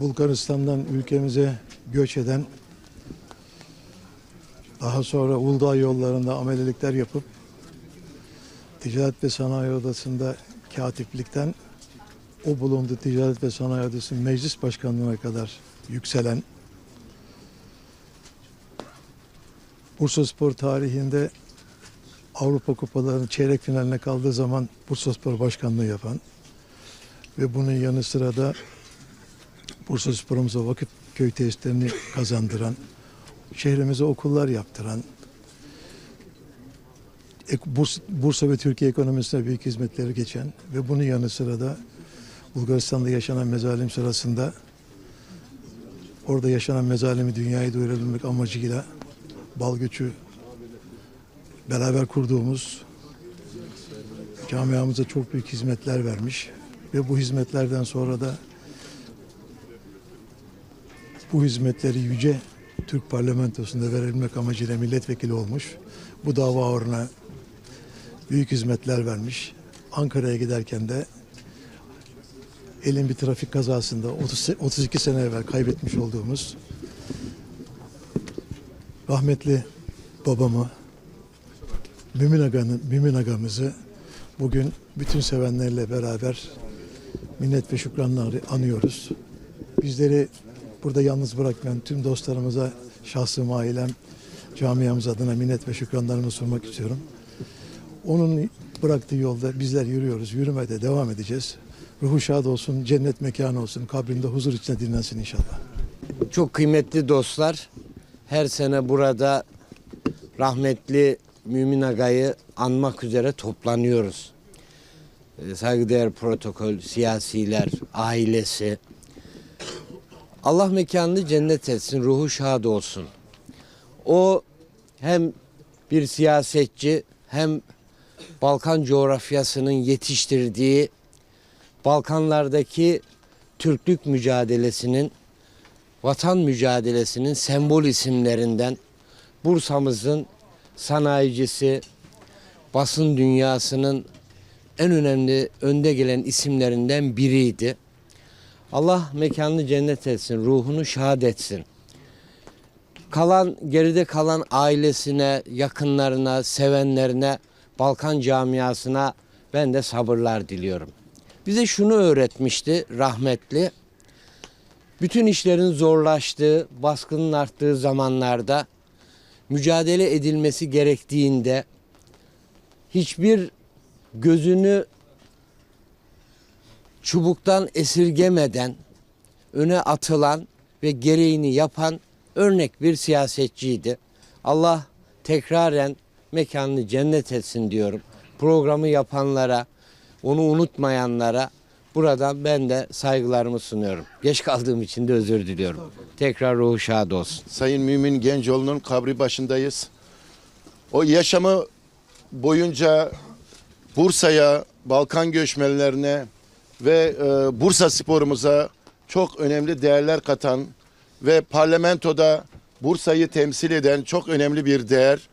Bulgaristan'dan ülkemize göç eden daha sonra Uludağ yollarında amelelikler yapıp Ticaret ve Sanayi Odası'nda katiplikten o bulundu Ticaret ve Sanayi Odası meclis başkanlığına kadar yükselen Bursa Spor tarihinde Avrupa Kupalarının çeyrek finaline kaldığı zaman Bursa Spor başkanlığı yapan ve bunun yanı sıra da Bursa Spor'umuza vakıf köy tesislerini kazandıran, şehrimize okullar yaptıran, Bursa ve Türkiye ekonomisine büyük hizmetleri geçen ve bunun yanı sıra da Bulgaristan'da yaşanan mezalim sırasında orada yaşanan mezalimi dünyaya duyurabilmek amacıyla bal göçü beraber kurduğumuz camiamıza çok büyük hizmetler vermiş ve bu hizmetlerden sonra da bu hizmetleri yüce Türk parlamentosunda verebilmek amacıyla milletvekili olmuş. Bu dava uğruna büyük hizmetler vermiş. Ankara'ya giderken de elin bir trafik kazasında 30, se- 32 sene evvel kaybetmiş olduğumuz rahmetli babamı Mümin, Aga'nın, Mümin Aga'mızı bugün bütün sevenlerle beraber minnet ve şükranla anıyoruz. Bizleri burada yalnız bırakmayan tüm dostlarımıza, şahsım, ailem, camiamız adına minnet ve şükranlarımı sunmak istiyorum. Onun bıraktığı yolda bizler yürüyoruz, yürümede devam edeceğiz. Ruhu şad olsun, cennet mekanı olsun, kabrinde huzur içinde dinlensin inşallah. Çok kıymetli dostlar, her sene burada rahmetli Mümin Aga'yı anmak üzere toplanıyoruz. Ee, Saygıdeğer protokol, siyasiler, ailesi. Allah mekanını cennet etsin, ruhu şad olsun. O hem bir siyasetçi hem Balkan coğrafyasının yetiştirdiği Balkanlardaki Türklük mücadelesinin vatan mücadelesinin sembol isimlerinden Bursa'mızın sanayicisi, basın dünyasının en önemli önde gelen isimlerinden biriydi. Allah mekanını cennet etsin, ruhunu şad etsin. Kalan geride kalan ailesine, yakınlarına, sevenlerine, Balkan camiasına ben de sabırlar diliyorum. Bize şunu öğretmişti rahmetli bütün işlerin zorlaştığı, baskının arttığı zamanlarda mücadele edilmesi gerektiğinde hiçbir gözünü çubuktan esirgemeden öne atılan ve gereğini yapan örnek bir siyasetçiydi. Allah tekraren mekanını cennet etsin diyorum. Programı yapanlara, onu unutmayanlara buradan ben de saygılarımı sunuyorum. Geç kaldığım için de özür diliyorum. Tekrar ruhu şad olsun. Sayın Mümin Gencoğlu'nun kabri başındayız. O yaşamı boyunca Bursa'ya, Balkan göçmenlerine ve e, Bursa sporumuza çok önemli değerler katan ve parlamentoda Bursa'yı temsil eden çok önemli bir değer.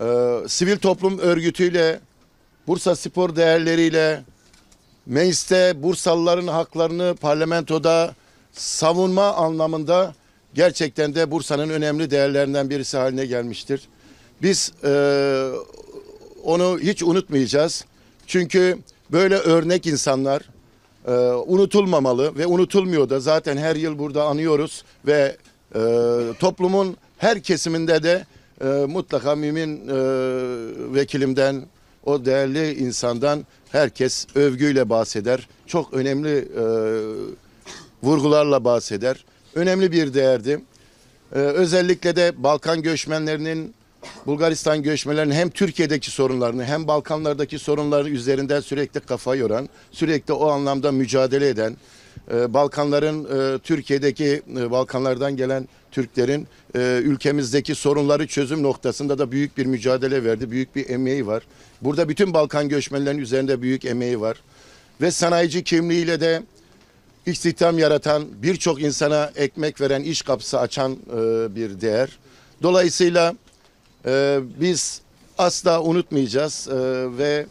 E, sivil toplum örgütüyle, Bursa spor değerleriyle, mecliste Bursalıların haklarını parlamentoda savunma anlamında gerçekten de Bursa'nın önemli değerlerinden birisi haline gelmiştir. Biz e, onu hiç unutmayacağız. Çünkü böyle örnek insanlar e, unutulmamalı ve unutulmuyor da zaten her yıl burada anıyoruz ve e, toplumun her kesiminde de e, mutlaka mümin e, vekilimden o değerli insandan herkes övgüyle bahseder. Çok önemli e, vurgularla bahseder. Önemli bir değerdi. Ee, özellikle de Balkan göçmenlerinin, Bulgaristan göçmenlerinin hem Türkiye'deki sorunlarını hem Balkanlardaki sorunları üzerinden sürekli kafa yoran, sürekli o anlamda mücadele eden, e, Balkanların, e, Türkiye'deki e, Balkanlardan gelen Türklerin e, ülkemizdeki sorunları çözüm noktasında da büyük bir mücadele verdi, büyük bir emeği var. Burada bütün Balkan göçmenlerinin üzerinde büyük emeği var. Ve sanayici kimliğiyle de istihdam yaratan, birçok insana ekmek veren, iş kapısı açan bir değer. Dolayısıyla biz asla unutmayacağız ve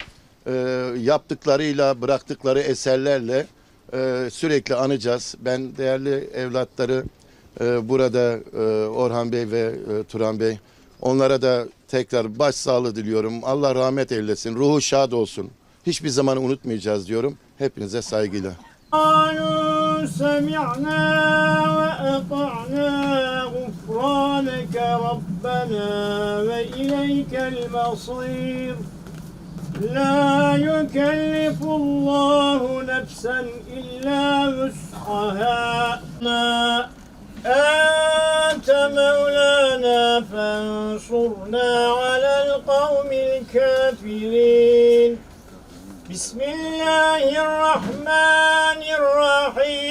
yaptıklarıyla bıraktıkları eserlerle e, sürekli anacağız. Ben değerli evlatları e, burada e, Orhan Bey ve e, Turan Bey onlara da tekrar başsağlığı diliyorum. Allah rahmet eylesin. Ruhu şad olsun. Hiçbir zaman unutmayacağız diyorum. Hepinize saygıyla. قالوا سمعنا وأطعنا غفرانك ربنا وإليك المصير لا يكلف الله نفسا إلا وسعها. ما أنت مولانا فانصرنا على القوم الكافرين. بسم الله الرحمن الرحيم.